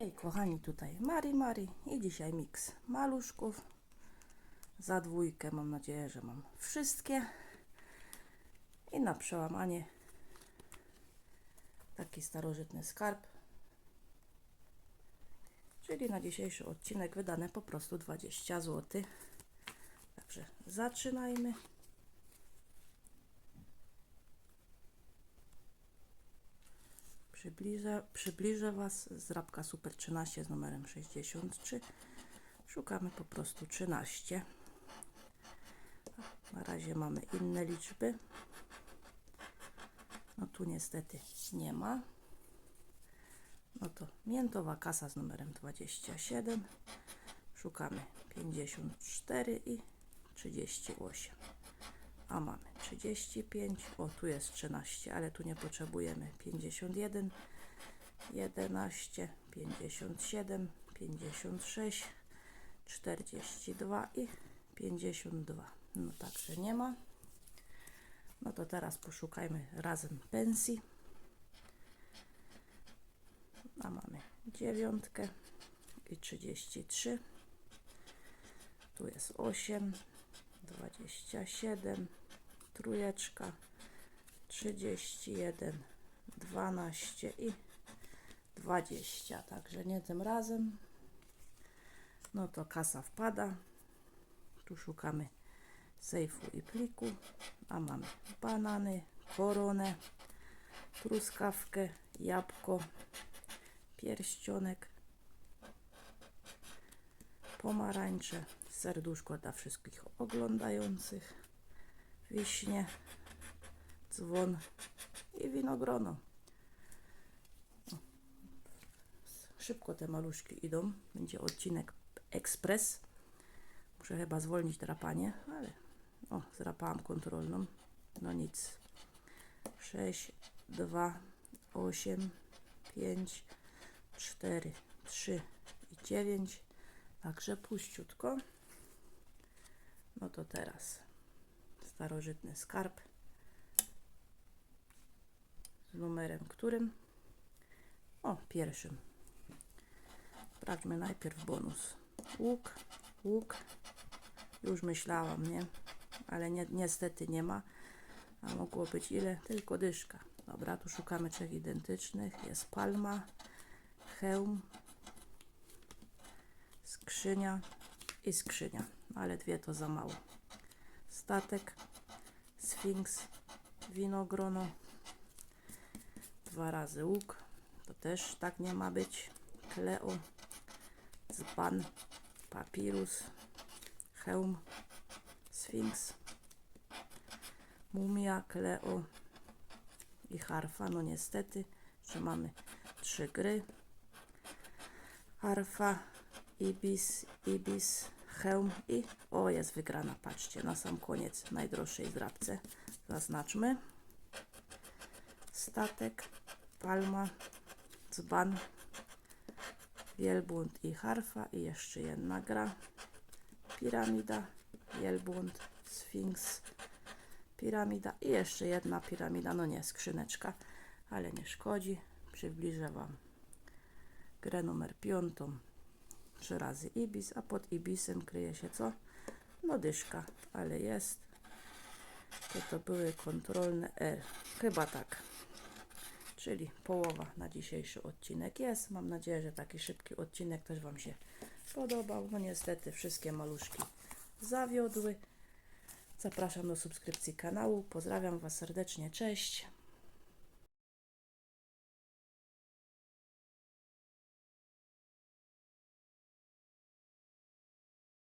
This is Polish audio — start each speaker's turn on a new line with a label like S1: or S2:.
S1: Hej kochani, tutaj Mari Mari i dzisiaj miks maluszków. Za dwójkę mam nadzieję, że mam wszystkie. I na przełamanie taki starożytny skarb. Czyli na dzisiejszy odcinek wydane po prostu 20 zł. Także zaczynajmy. Przybliżę, przybliżę Was z Rabka Super 13 z numerem 63. Szukamy po prostu 13. Na razie mamy inne liczby. No tu niestety nie ma. No to miętowa kasa z numerem 27. Szukamy 54 i 38 a mamy 35, o tu jest 13, ale tu nie potrzebujemy 51, 11, 57, 56, 42 i 52. No także nie ma. No to teraz poszukajmy razem pensji. A mamy dziewiątkę i 33. Tu jest 8, 27, trójeczka, 31, 12 i 20. Także nie tym razem. No to kasa wpada. Tu szukamy sejfu i pliku, a mamy banany, koronę, truskawkę, jabłko, pierścionek, pomarańcze, serduszko dla wszystkich oglądających, wiśnie, dzwon i winogrono. Szybko te maluszki idą. Będzie odcinek ekspres. Muszę chyba zwolnić drapanie, ale o, zrapałam kontrolną. No nic. 6, 2, 8, 5, 4, 3 i 9. Także puściutko. No to teraz starożytny skarb z numerem którym? O, pierwszym. Sprawdźmy najpierw bonus. Łuk, łuk. Już myślałam, nie? Ale nie, niestety nie ma. A mogło być ile? Tylko dyszka. Dobra, tu szukamy trzech identycznych. Jest palma, hełm, skrzynia i skrzynia. Ale dwie to za mało. Statek, sfinks, winogrono, dwa razy łuk. To też tak nie ma być. Kleo, dzban, papirus, hełm, sfinks, mumia, kleo i harfa. No niestety, że mamy trzy gry. Harfa, ibis, ibis, hełm i o jest wygrana. Patrzcie, na sam koniec najdroższej zdrabce zaznaczmy. Statek, palma, dzban, wielbłąd i harfa i jeszcze jedna gra. Piramida, wielbłąd, sfinks, piramida i jeszcze jedna piramida, no nie, skrzyneczka, ale nie szkodzi. Przybliżę Wam grę numer piątą. Trzy razy ibis, a pod ibisem kryje się co? No dyszka, ale jest. To to były kontrolne R. Chyba tak. Czyli połowa na dzisiejszy odcinek jest. Mam nadzieję, że taki szybki odcinek też Wam się podobał. No niestety wszystkie maluszki zawiodły. Zapraszam do subskrypcji kanału. Pozdrawiam Was serdecznie. Cześć.